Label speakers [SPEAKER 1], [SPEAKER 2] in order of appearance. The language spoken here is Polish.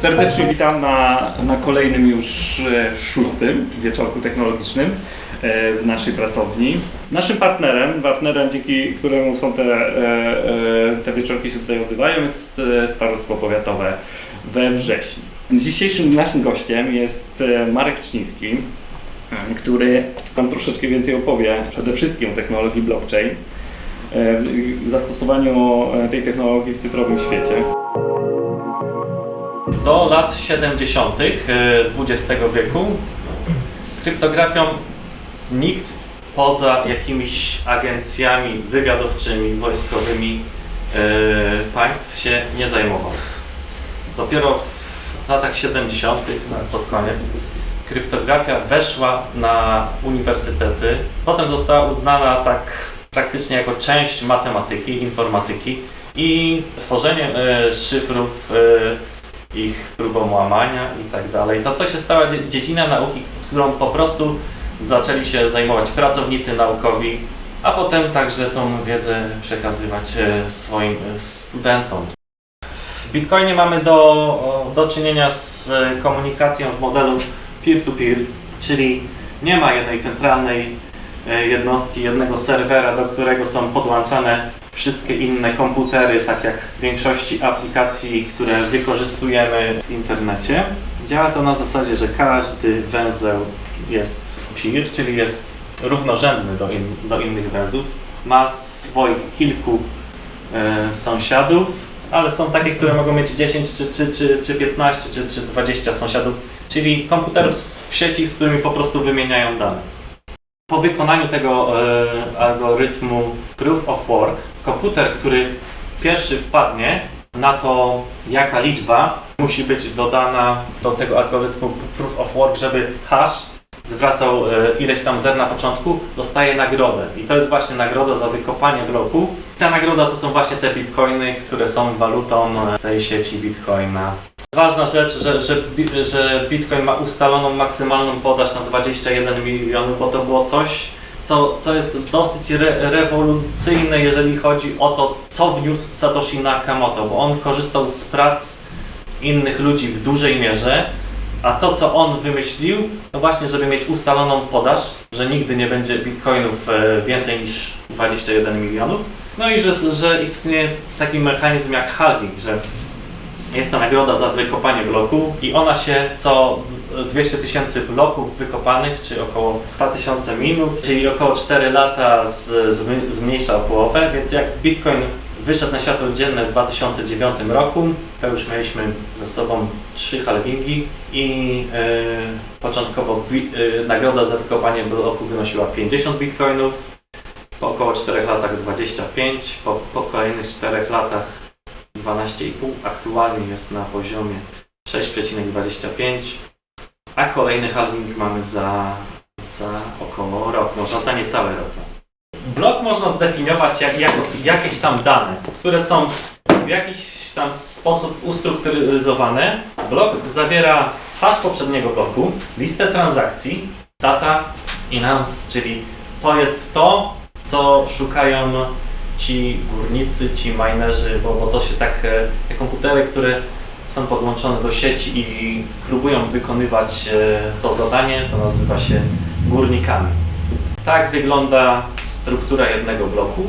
[SPEAKER 1] Serdecznie witam na, na kolejnym już e, szóstym wieczorku technologicznym e, w naszej pracowni. Naszym partnerem, partnerem dzięki któremu są te, e, e, te wieczorki się tutaj odbywają jest e, Starostwo Powiatowe we Wrześni. Dzisiejszym naszym gościem jest e, Marek Czciński, e, który nam troszeczkę więcej opowie przede wszystkim o technologii blockchain, e, w w zastosowaniu e, tej technologii w cyfrowym świecie.
[SPEAKER 2] Do lat 70. XX wieku kryptografią nikt poza jakimiś agencjami wywiadowczymi, wojskowymi e, państw się nie zajmował. Dopiero w latach 70. na- pod koniec kryptografia weszła na uniwersytety. Potem została uznana tak praktycznie jako część matematyki, informatyki i tworzenie e, szyfrów ich próbą łamania i tak dalej. To, to się stała dzie- dziedzina nauki, którą po prostu zaczęli się zajmować pracownicy naukowi, a potem także tą wiedzę przekazywać e, swoim e, studentom. W Bitcoinie mamy do, do czynienia z e, komunikacją w modelu peer-to-peer, czyli nie ma jednej centralnej jednostki, jednego serwera, do którego są podłączane wszystkie inne komputery, tak jak w większości aplikacji, które wykorzystujemy w internecie. Działa to na zasadzie, że każdy węzeł jest peer, czyli jest równorzędny do, in, do innych węzłów. Ma swoich kilku e, sąsiadów, ale są takie, które mogą mieć 10 czy, czy, czy, czy 15 czy, czy 20 sąsiadów, czyli komputerów w sieci, z którymi po prostu wymieniają dane. Po wykonaniu tego e, algorytmu Proof of Work, komputer, który pierwszy wpadnie na to, jaka liczba musi być dodana do tego algorytmu Proof of Work, żeby hash zwracał e, ileś tam zer na początku, dostaje nagrodę. I to jest właśnie nagroda za wykopanie bloku. Ta nagroda to są właśnie te bitcoiny, które są walutą e, tej sieci bitcoina. Ważna rzecz, że, że, że Bitcoin ma ustaloną maksymalną podaż na 21 milionów, bo to było coś, co, co jest dosyć re, rewolucyjne, jeżeli chodzi o to, co wniósł Satoshi Nakamoto, bo on korzystał z prac innych ludzi w dużej mierze, a to, co on wymyślił, to właśnie, żeby mieć ustaloną podaż, że nigdy nie będzie bitcoinów e, więcej niż 21 milionów. No i że, że istnieje taki mechanizm jak halving, że jest ta nagroda za wykopanie bloku i ona się co 200 tysięcy bloków wykopanych, czy około 2000 minut, czyli około 4 lata z, zmy- zmniejsza o połowę, więc jak Bitcoin wyszedł na światło dzienne w 2009 roku, to już mieliśmy ze sobą trzy halvingi i e, początkowo bi, e, nagroda za wykopanie bloku wynosiła 50 bitcoinów, po około 4 latach 25, po, po kolejnych 4 latach 12,5 aktualnie jest na poziomie 6,25, a kolejny halving mamy za, za około rok, może za niecały rok. Blok można zdefiniować jak, jako jakieś tam dane, które są w jakiś tam sposób ustrukturyzowane. Blok zawiera hash poprzedniego bloku, listę transakcji, data i czyli to jest to, co szukają ci górnicy, ci minerzy, bo, bo to się tak, e, te komputery, które są podłączone do sieci i próbują wykonywać e, to zadanie, to nazywa się górnikami. Tak wygląda struktura jednego bloku.